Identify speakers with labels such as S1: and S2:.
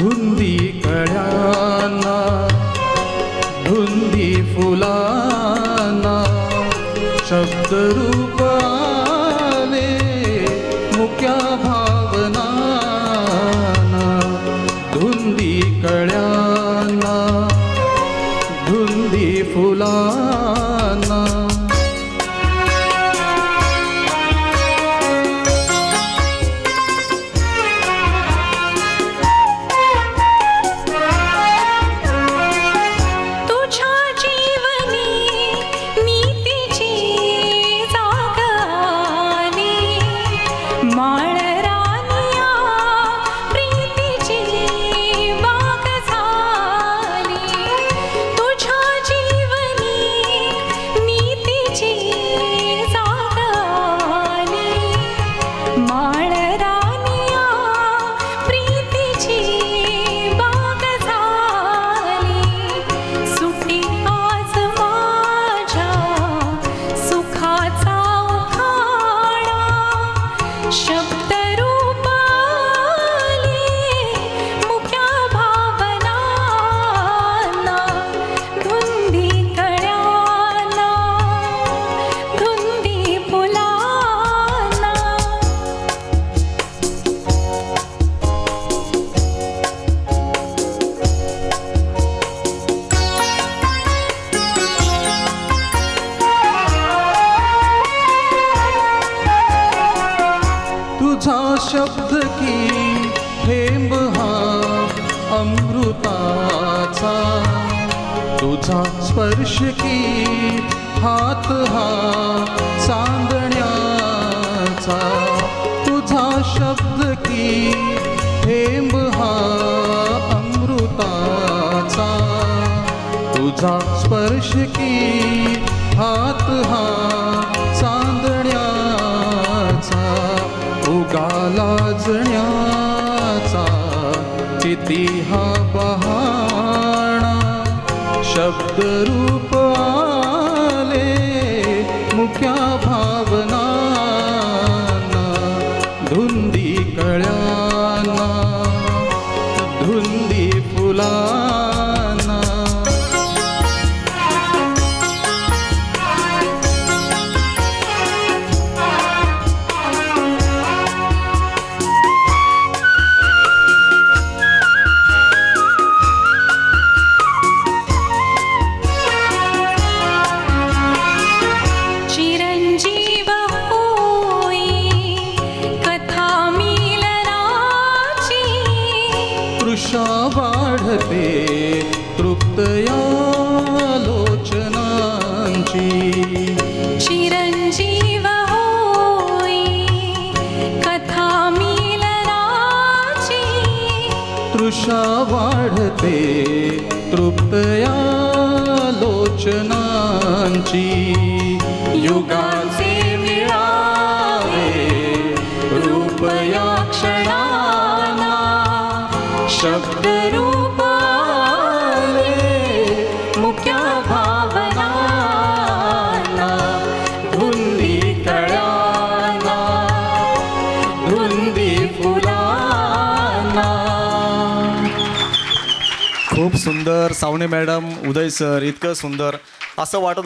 S1: धुंदी कळ्यांना धुंदी फुलांना शब्दरूप तुझा शब्द की थेंब हा अमृताचा. तुझा स्पर्श की हात हा चांदण्याचा. तुझा शब्द की थेंब हा अमृताचा. तुझा स्पर्श की हात हा लाजण्याचा किती हा बहाणा. शब्दरूप आले मुख्या वाढते तृप्तया लोचनांची.
S2: चिरंजीव होई कथा मिलनाची.
S1: तृषा वाढते. तृप्तया लोचनांची. युगाचे मिळावे रूप या क्षणाला शब्द
S3: सुंदर सावणे मॅडम उदय सर इतकं सुंदर असं वाटत